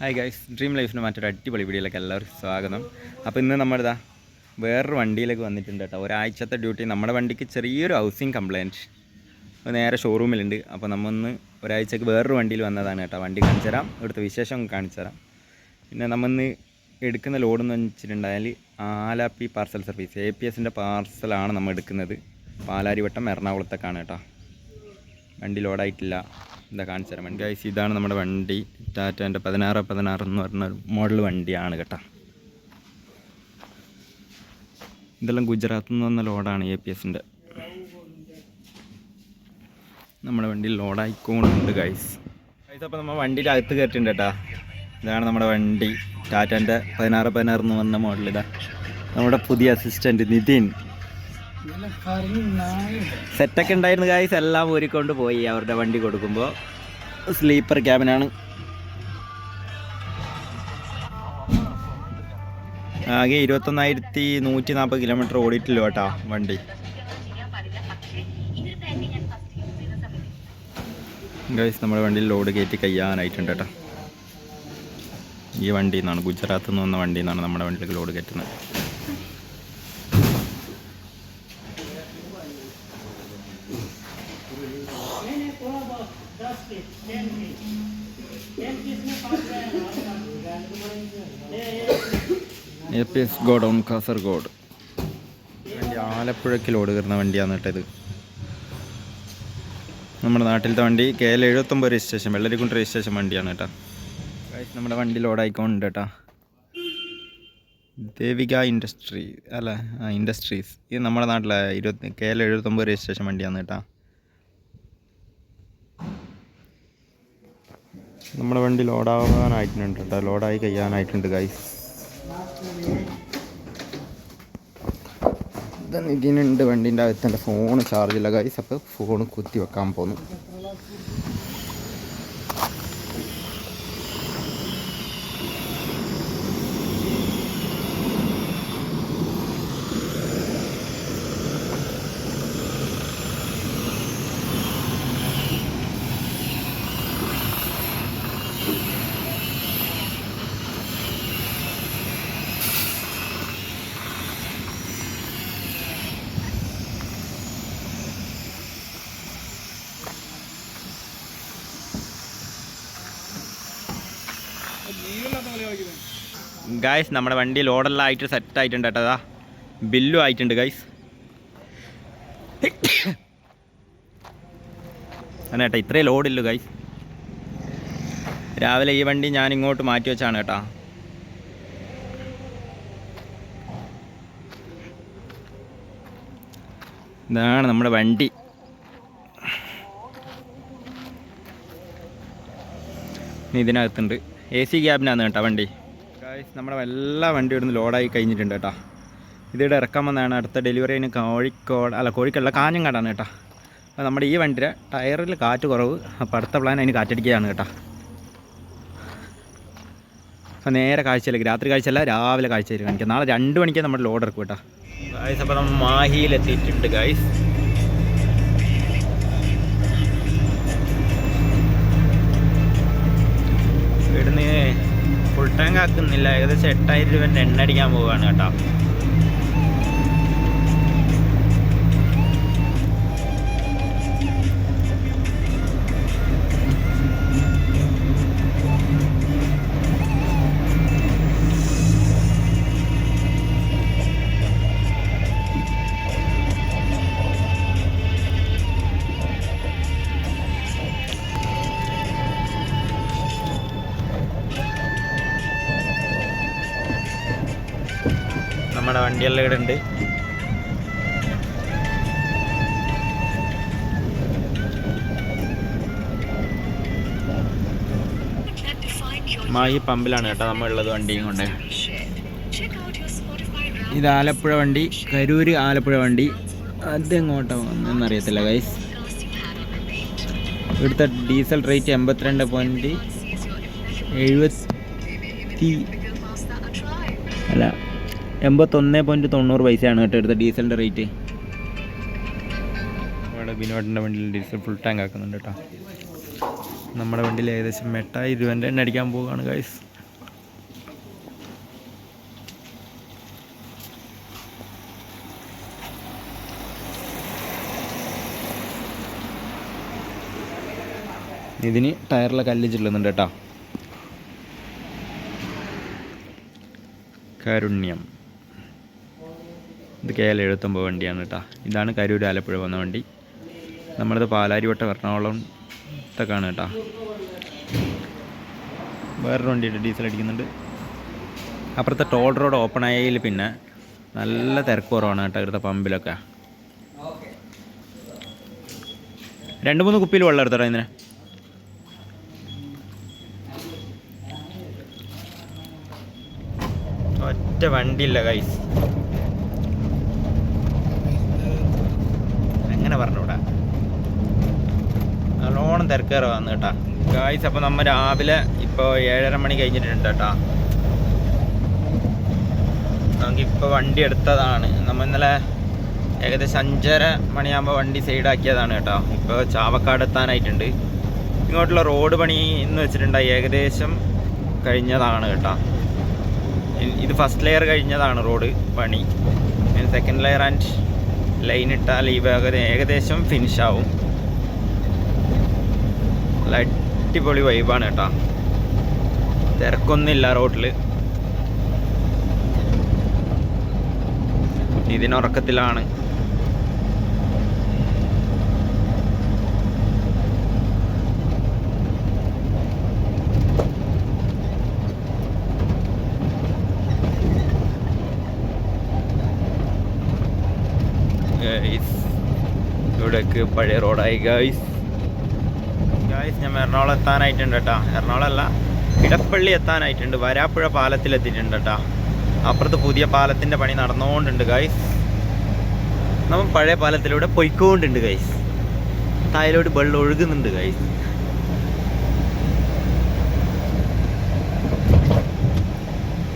Hi guys dream ലൈഫിന് മറ്റൊരു അടിപൊളി വീഡിയോയിലേക്ക് എല്ലാവർക്കും സ്വാഗതം. അപ്പോൾ ഇന്ന് നമ്മളിതാ വേറൊരു വണ്ടിയിലേക്ക് വന്നിട്ടുണ്ട് കേട്ടോ. ഒരാഴ്ചത്തെ ഡ്യൂട്ടി. നമ്മുടെ വണ്ടിക്ക് ചെറിയൊരു ഹൗസിങ് കംപ്ലയിന്റ് നേരെ ഷോറൂമിലുണ്ട് അപ്പോൾ നമ്മൊന്ന് ഒരാഴ്ചക്ക് വേറൊരു വണ്ടിയിൽ വന്നതാണ് കേട്ടോ. വണ്ടി കാണിച്ചു തരാം. ഇവിടുത്തെ വിശേഷം കാണിച്ചു തരാം. പിന്നെ നമ്മന്ന് എടുക്കുന്ന ലോഡെന്ന് വെച്ചിട്ടുണ്ടായാൽ Alleppey parcel service A P എസിന്റെ പാർസലാണ് നമ്മൾ എടുക്കുന്നത്. പാലാരിവട്ടം എറണാകുളത്തേക്കാണ് കേട്ടോ. വണ്ടി ലോഡായിട്ടില്ല എന്താ കാണിച്ചു തരാം വണ്ടി? ഗൈസ് ഇതാണ് നമ്മുടെ വണ്ടി. ടാറ്റേന്റെ പതിനാറ് പതിനാറ് എന്ന് പറഞ്ഞ ഒരു മോഡൽ വണ്ടിയാണ് കേട്ടോ. ഇതെല്ലാം ഗുജറാത്തിൽ നിന്ന് വന്ന ലോഡാണ് എ പി എസിന്റെ നമ്മുടെ വണ്ടി ലോഡായിക്കോണ്ടുണ്ട് ഗൈസ്. ഗൈസ് അപ്പോൾ നമ്മൾ വണ്ടിയുടെ അകത്ത് കയറ്റിട്ടുണ്ട് കേട്ടോ. ഇതാണ് നമ്മുടെ വണ്ടി. ടാറ്റേന്റെ പതിനാറ് പതിനാറ് എന്ന് പറഞ്ഞ മോഡൽ ഇതാ. നമ്മുടെ പുതിയ അസിസ്റ്റന്റ് നിതിൻ. സെറ്റൊക്കെ ഉണ്ടായിരുന്നു ഗായ്സ് എല്ലാം ഊരിക്കൊണ്ട് പോയി. അവരുടെ വണ്ടി കൊടുക്കുമ്പോൾ സ്ലീപ്പർ ക്യാബിനാണ് ആകെ ഇരുപത്തൊന്നായിരത്തി നൂറ്റി നാൽപ്പത് കിലോമീറ്റർ ഓടിയിട്ടില്ല കേട്ടോ വണ്ടി. ഗൈസ് നമ്മുടെ വണ്ടിയിൽ ലോഡ് കയറ്റി കഴിയാനായിട്ടുണ്ട് കേട്ടോ. ഈ വണ്ടിയിൽ നിന്നാണ് ഗുജറാത്തിൽ നിന്ന് വന്ന വണ്ടിയിൽ നിന്നാണ് നമ്മുടെ വണ്ടിയിലേക്ക് load കയറ്റുന്നത്. A P S godown Kasaragod വണ്ടി ആലപ്പുഴയ്ക്ക് ലോഡ് കയറുന്ന വണ്ടിയാണ് കേട്ടത് നമ്മുടെ നാട്ടിലത്തെ വണ്ടി കെ എൽ എഴുപത്തൊമ്പത് രജിസ്ട്രേഷൻ വെള്ളരിക്കുണ്ട് രജിസ്ട്രേഷൻ വണ്ടിയാണ് കേട്ടോ. നമ്മുടെ വണ്ടി ലോഡായിക്കൊണ്ട് കേട്ടോ. ദേവിക ഇൻഡസ്ട്രി അല്ല ഇൻഡസ്ട്രീസ് ഇത് നമ്മുടെ നാട്ടിലെ ഇരുപത്തി കെ എൽ എഴുപത്തൊമ്പത് രജിസ്ട്രേഷൻ വണ്ടിയാണ് കേട്ടോ. നമ്മുടെ വണ്ടി ലോഡാവാനായിട്ടുണ്ട് കേട്ടോ ലോഡായി കഴിയാനായിട്ടുണ്ട് ഗൈസ് ഇതിനുണ്ട് വണ്ടീന്റെ അകത്ത്. എന്റെ ഫോൺ ഇല്ല ഗൈസ് അപ്പോൾ ഫോൺ കുത്തി വെക്കാൻ പോന്നു. ഗൈസ് നമ്മുടെ വണ്ടി ലോഡെല്ലാം ആയിട്ട് സെറ്റ് ആയിട്ടുണ്ട് കേട്ടോ അതാ ബില്ലും ആയിട്ടുണ്ട് ഗൈസ് അങ്ങനെ കേട്ടോ ഇത്രയും ലോഡില്ലു ഗൈസ് രാവിലെ ഈ വണ്ടി ഞാൻ ഇങ്ങോട്ട് മാറ്റി വെച്ചാണ് കേട്ടോ. ഇതാണ് നമ്മുടെ വണ്ടി. ഇതിനകത്തുണ്ട്. എ സി ക്യാബിനാണ് കേട്ടോ വണ്ടി. ഗായ്സ് നമ്മുടെ എല്ലാ വണ്ടി ഇവിടുന്ന് ലോഡായി കഴിഞ്ഞിട്ടുണ്ട് കേട്ടോ. ഇതിവിടെ ഇറക്കാൻ വന്നതാണ് അടുത്ത ഡെലിവറി അതിന് കോഴിക്കോട് അല്ല കോഴിക്കോടല്ല കാഞ്ഞങ്ങാടാണ് കേട്ടോ. അപ്പോൾ നമ്മുടെ ഈ വണ്ടിയുടെ ടയറിൽ കാറ്റ് കുറവ്. അപ്പോൾ അടുത്ത പ്ലാൻ അതിന് കാറ്റടിക്കുകയാണ് കേട്ടോ. അപ്പോൾ നേരെ കാഴ്ചയിലേക്ക് രാത്രി കാഴ്ചയല്ല രാവിലെ കാഴ്ചയിൽ കാണിക്കാം. നാളെ രണ്ട് മണിക്ക് നമ്മുടെ ലോഡ് ഇറക്കും കേട്ടോ. ഗായ്സ് അപ്പോൾ നമ്മൾ മാഹിയിലെത്തിയിട്ടുണ്ട് ഗായ്സ് ഫുൾ കാക്കുന്നില്ല ഏകദേശം എട്ടായിരം രൂപ എണ്ണ അടിക്കാൻ പോവുകയാണ് കേട്ടോ. നമ്മുടെ വണ്ടിയെല്ലാം ഇവിടെ ഉണ്ട്. ഈ പമ്പിലാണ് കേട്ടോ നമ്മളുള്ളത് വണ്ടിയും കൊണ്ട്. ഇത് ആലപ്പുഴ വണ്ടി കരൂര് ആലപ്പുഴ വണ്ടി. അതെങ്ങോട്ടാ എന്നറിയത്തില്ല ഗൈസ് ഇവിടുത്തെ ഡീസൽ റേറ്റ് എൺപത്തിരണ്ട് പോയിന്റ് എഴുപത്തി അല്ല എൺപത്തൊന്ന് പോയിന്റ് തൊണ്ണൂറ് പൈസയാണ് കേട്ടോ എടുത്ത ഡീസലിന്റെ റേറ്റ് നമ്മുടെ ബിനോട്ടിന്റെ വണ്ടിയിൽ ഡീസൽ ഫുൾ ടാങ്ക് ആക്കുന്നുണ്ട് കേട്ടോ. നമ്മുടെ വണ്ടിയിൽ ഏകദേശം എട്ടായി ഇരുപതിന്റെ എണ്ണ അടിക്കാൻ പോവുകയാണ് ഗൈസ് ഇതിന് ടയറിലെ കല്ല് ചെല്ലുന്നുണ്ട് കേട്ടോ. കാരുണ്യം. ഇത് കെ എൽ എഴുപത്തൊമ്പത് വണ്ടിയാണ് കേട്ടോ. ഇതാണ് കരൂർ ആലപ്പുഴ വന്ന വണ്ടി. നമ്മളിത് പാലാരിവട്ടം എറണാകുളം ഇതൊക്കെയാണ് കേട്ടോ. വേറൊരു വണ്ടിയുണ്ട് ഡീസൽ അടിക്കുന്നുണ്ട്. അപ്പുറത്തെ ടോൾ റോഡ് ഓപ്പൺ ആയതിൽ പിന്നെ നല്ല തിരക്ക് കുറവാണ് കേട്ടോ ഇവിടുത്തെ പമ്പിലൊക്കെ. രണ്ട് മൂന്ന് കുപ്പിയിൽ വെള്ളം എടുത്തോടാ ഇതിന്? ഒറ്റ വണ്ടിയില്ല കൈസ് പറഞ്ഞൂടാ. നല്ലോണം തിരക്കേറെ വന്നു കേട്ടാ. ഗായ്സ് അപ്പോൾ നമ്മൾ രാവിലെ ഇപ്പോൾ ഏഴര മണി കഴിഞ്ഞിട്ടുണ്ട് കേട്ടാ. നമുക്കിപ്പോൾ വണ്ടി എടുത്തതാണ്. നമ്മൾ ഇന്നലെ ഏകദേശം അഞ്ചര മണിയാകുമ്പോൾ വണ്ടി സൈഡാക്കിയതാണ് കേട്ടോ. ഇപ്പോൾ ചാവക്കാട് എത്താനായിട്ടുണ്ട്. ഇങ്ങോട്ടുള്ള റോഡ് പണി എന്ന് വെച്ചിട്ടുണ്ടായി ഏകദേശം കഴിഞ്ഞതാണ് കേട്ടോ. ഇത് ഫസ്റ്റ് ലെയർ കഴിഞ്ഞതാണ് റോഡ് പണി. സെക്കൻഡ് ലെയർ ആൻഡ് ലൈൻ ഇട്ടാൽ ഈ ഭാഗത്ത് ഏകദേശം ഫിനിഷ് ആവും. നല്ല അടിപൊളി വൈബാണ് കേട്ടോ. തിരക്കൊന്നുമില്ല റോട്ടിൽ ഇതിനുറക്കത്തിലാണ് ഗൈസ് ഇവിടേക്ക് പഴയ റോഡായി ഗൈസ് ഗൈസ് ഞാൻ എറണാകുളം എത്താനായിട്ടുണ്ട് കേട്ടോ എറണാകുളം അല്ല ഇടപ്പള്ളി എത്താനായിട്ടുണ്ട്. വരാപ്പുഴ പാലത്തിലെത്തിയിട്ടുണ്ട് കേട്ടോ അപ്പുറത്ത് പുതിയ പാലത്തിന്റെ പണി നടന്നുകൊണ്ടുണ്ട് ഗൈസ് നമ്മൾ പഴയ പാലത്തിലൂടെ പൊയ്ക്കൊണ്ടുണ്ട് ഗൈസ് തായലോട്ട് വെള്ളം ഒഴുകുന്നുണ്ട് ഗൈസ്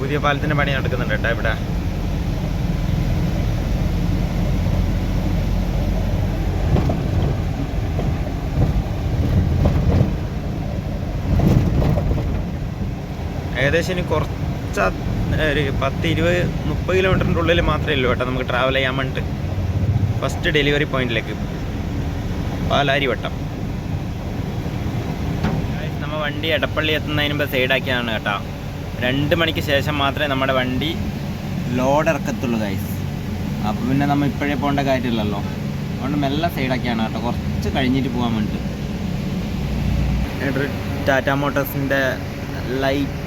പുതിയ പാലത്തിന്റെ പണി നടക്കുന്നുണ്ട് കേട്ടോ ഇവിടെ. ഏകദേശം ഇനി കുറച്ച് ഒരു പത്ത് ഇരുപത് മുപ്പത് കിലോമീറ്ററിന്റെ ഉള്ളിൽ മാത്രമേ ഉള്ളൂ കേട്ടോ നമുക്ക് ട്രാവൽ ചെയ്യാൻ വേണ്ടിയിട്ട് ഫസ്റ്റ് ഡെലിവറി പോയിന്റിലേക്ക് പാലാരി വട്ടം. നമ്മൾ വണ്ടി എടപ്പള്ളി എത്തുന്നതിന് മുമ്പ് സൈഡാക്കിയാണ് കേട്ടോ. രണ്ട് മണിക്ക് ശേഷം മാത്രമേ നമ്മുടെ വണ്ടി ലോഡ് ഇറക്കത്തുള്ളൂ ഗൈസ് അപ്പോൾ പിന്നെ നമ്മൾ ഇപ്പോഴേ പോകേണ്ട കാര്യമില്ലല്ലോ. അതുകൊണ്ട് മെല്ലെ സൈഡാക്കിയാണ് കേട്ടോ. കുറച്ച് കഴിഞ്ഞിട്ട് പോകാൻ വേണ്ടിയിട്ട് ടാറ്റ മോട്ടോഴ്സിന്റെ ലൈറ്റ്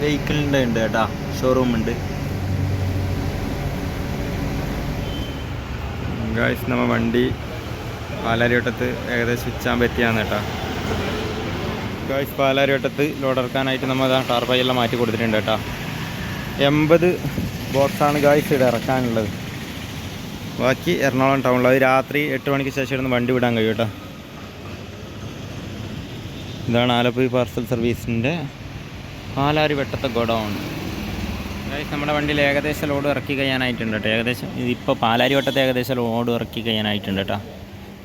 വെഹിക്കിളിന്റെ ഉണ്ട് കേട്ടോ. ഷോറൂം ഉണ്ട്. ഗായ്സ് നമ്മ വണ്ടി പാലാരിവട്ടത്ത് ഏകദേശം ഉച്ചാൻ പറ്റിയാണ് കേട്ടോ. ഗായ്സ് പാലാരിവട്ടത്ത് ലോഡ് ഇറക്കാനായിട്ട് നമ്മൾ ഇതാ ടാർപ്പയെല്ലാം മാറ്റി കൊടുത്തിട്ടുണ്ട് കേട്ടോ. എൺപത് ബോക്സാണ് ഗായ്സ് ഇവിടെ ഇറക്കാനുള്ളത്. ബാക്കി എറണാകുളം ടൗണിൽ അത് രാത്രി എട്ട് മണിക്ക് ശേഷം ഇരുന്ന് വണ്ടി വിടാൻ കഴിയും കേട്ടോ. ഇതാണ് ആലപ്പുഴ പാർസൽ സർവീസിന്റെ പാലാരി വെട്ടത്തെ ഗോഡൗൺ. ഗൈസ് നമ്മുടെ വണ്ടിയിൽ ഏകദേശം ലോഡ് ഇറക്കി കഴിയാനായിട്ടുണ്ട് കേട്ടോ ഏകദേശം ഇതിപ്പോൾ പാലാരി വട്ടത്തെ ഏകദേശം ലോഡ് ഇറക്കി കഴിയാനായിട്ടുണ്ട് കേട്ടോ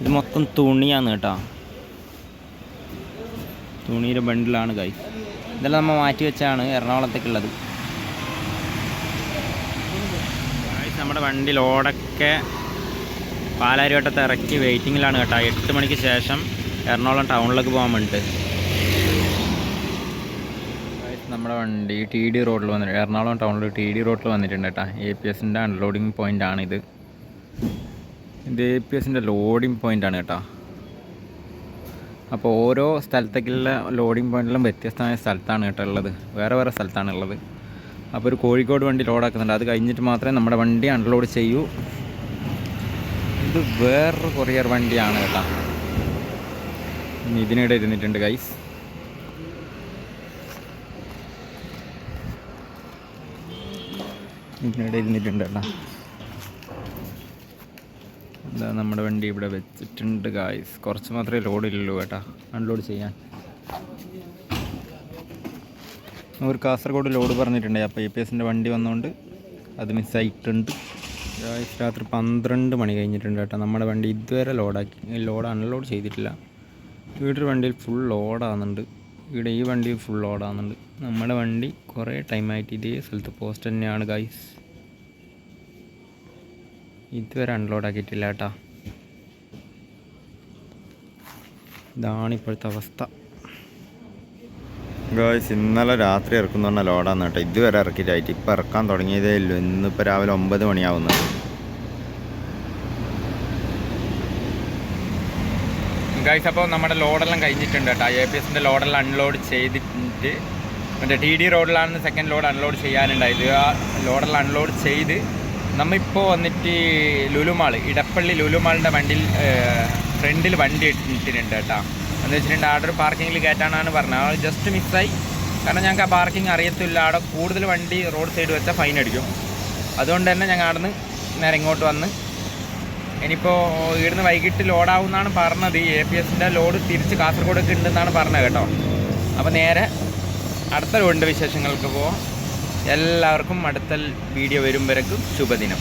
ഇത് മൊത്തം തുണിയാണ് കേട്ടോ തുണിയുടെ ബണ്ടിലാണ് ഗൈസ് ഇതെല്ലാം നമ്മൾ മാറ്റി വെച്ചാണ് എറണാകുളത്തേക്കുള്ളത്. നമ്മുടെ വണ്ടി ലോഡൊക്കെ പാലാരി വട്ടത്തെ ഇറക്കി വെയിറ്റിങ്ങിലാണ് കേട്ടോ എട്ട് മണിക്ക് ശേഷം എറണാകുളം ടൗണിലേക്ക് പോകാൻ വേണ്ടിയിട്ട് നമ്മുടെ വണ്ടി ടി ഡി റോഡിൽ വന്നിട്ട് എറണാകുളം ടൗണിൽ ടി ഡി റോഡിൽ വന്നിട്ടുണ്ട് കേട്ടോ എ പി എസിന്റെ അൺലോഡിങ് പോയിന്റ് ആണിത് ഇത്. എ പി എസിന്റെ ലോഡിങ് പോയിന്റ് ആണ് കേട്ടോ അപ്പോൾ ഓരോ സ്ഥലത്തേക്കുള്ള ലോഡിങ് പോയിന്റിലും വ്യത്യസ്തമായ സ്ഥലത്താണ് കേട്ടോ ഉള്ളത്. വേറെ വേറെ സ്ഥലത്താണ് ഉള്ളത്. അപ്പോൾ ഒരു കോഴിക്കോട് വണ്ടി ലോഡാക്കുന്നുണ്ട് അത് കഴിഞ്ഞിട്ട് മാത്രമേ നമ്മുടെ വണ്ടി അൺലോഡ് ചെയ്യൂ. ഇത് വേറൊരു കൊറിയർ വണ്ടിയാണ് കേട്ടോ ഇതിനിടെ ഇരുന്നിട്ടുണ്ട് ഗൈസ് ഇതിനിടെ ഇരുന്നിട്ടുണ്ട് കേട്ടോ എന്താ നമ്മുടെ വണ്ടി ഇവിടെ വെച്ചിട്ടുണ്ട് ഗായ്സ് കുറച്ച് മാത്രമേ ലോഡ് ഇല്ലല്ലോ കേട്ടാ. അൺലോഡ് ചെയ്യാൻ. ഒരു കാസർഗോഡ് ലോഡ് പറഞ്ഞിട്ടുണ്ട്. അപ്പോൾ എ പി എസിന്റെ വണ്ടി വന്നുകൊണ്ട് അത് മിസ്സായിട്ടുണ്ട് ഗായ്സ് രാത്രി പന്ത്രണ്ട് മണി കഴിഞ്ഞിട്ടുണ്ട് കേട്ടോ. നമ്മുടെ വണ്ടി ഇതുവരെ ലോഡാക്കി ലോഡ് അൺലോഡ് ചെയ്തിട്ടില്ല. വീട്ടിൽ വണ്ടിയിൽ ഫുൾ ലോഡാകുന്നുണ്ട് ഇവിടെ ഈ വണ്ടി ഫുൾ ലോഡാകുന്നുണ്ട് നമ്മുടെ വണ്ടി കുറേ ടൈമായിട്ട് ഇതേ സ്ഥലത്ത് പോസ്റ്റ് തന്നെയാണ് ഗായ്സ് ഇതുവരെ അൺലോഡ് ആക്കിയിട്ടില്ല കേട്ടോ. ഇതാണ് ഇപ്പോഴത്തെ അവസ്ഥ. ഗേൾസ് ഇന്നലെ രാത്രി ഇറക്കുന്ന പറഞ്ഞാൽ ലോഡാന്ന് കേട്ടോ. ഇതുവരെ ഇറക്കിയിട്ടായിട്ട്. ഇപ്പം ഇറക്കാൻ തുടങ്ങിയതേ ഉള്ളൂ. ഇന്നിപ്പോൾ രാവിലെ ഒമ്പത് മണിയാവുന്നു. ഗൈസ് അപ്പോൾ നമ്മുടെ ലോഡെല്ലാം കഴിഞ്ഞിട്ടുണ്ട് കേട്ടോ. എ പി എസിന്റെ ലോഡെല്ലാം അൺലോഡ് ചെയ്തിട്ട് മറ്റേ ടി ഡി റോഡിലാണ് സെക്കൻഡ് ലോഡ് അൺലോഡ് ചെയ്യാനുണ്ടായത് ആ ലോഡെല്ലാം അൺലോഡ് ചെയ്ത് നമ്മളിപ്പോൾ വന്നിട്ട് ലുലുമാൾ ഇടപ്പള്ളി ലുലുമാളിന്റെ വണ്ടിയിൽ ഫ്രണ്ടിൽ വണ്ടി ഇട്ടിട്ടുണ്ട് കേട്ടോ. എന്ന് വെച്ചിട്ടുണ്ടെങ്കിൽ ആടെ ഒരു പാർക്കിങ്ങിൽ കയറ്റാനാണ് പറഞ്ഞത്. ആ ജസ്റ്റ് മിസ്സായി കാരണം ഞങ്ങൾക്ക് ആ പാർക്കിംഗ് അറിയത്തില്ല. അവിടെ കൂടുതൽ വണ്ടി റോഡ് സൈഡ് വെച്ചാൽ ഫൈൻ അടിക്കും. അതുകൊണ്ട് തന്നെ ഞങ്ങൾ അവിടെ നിന്ന് നേരെ ഇങ്ങോട്ട് വന്ന് ഇനിയിപ്പോൾ ഇവിടുന്ന് വൈകിട്ട് ലോഡാവുമെന്നാണ് പറഞ്ഞത്. ഈ എ പി എസിന്റെ ലോഡ് തിരിച്ച് കാസർഗോഡൊക്കെ ഉണ്ടെന്നാണ് പറഞ്ഞത് കേട്ടോ. അപ്പോൾ നേരെ അടുത്ത ലോഡിന്റെ വിശേഷങ്ങൾക്ക് പോവാം. എല്ലാവർക്കും അടുത്ത വീഡിയോ വരുമ്പോഴേക്കും ശുഭദിനം.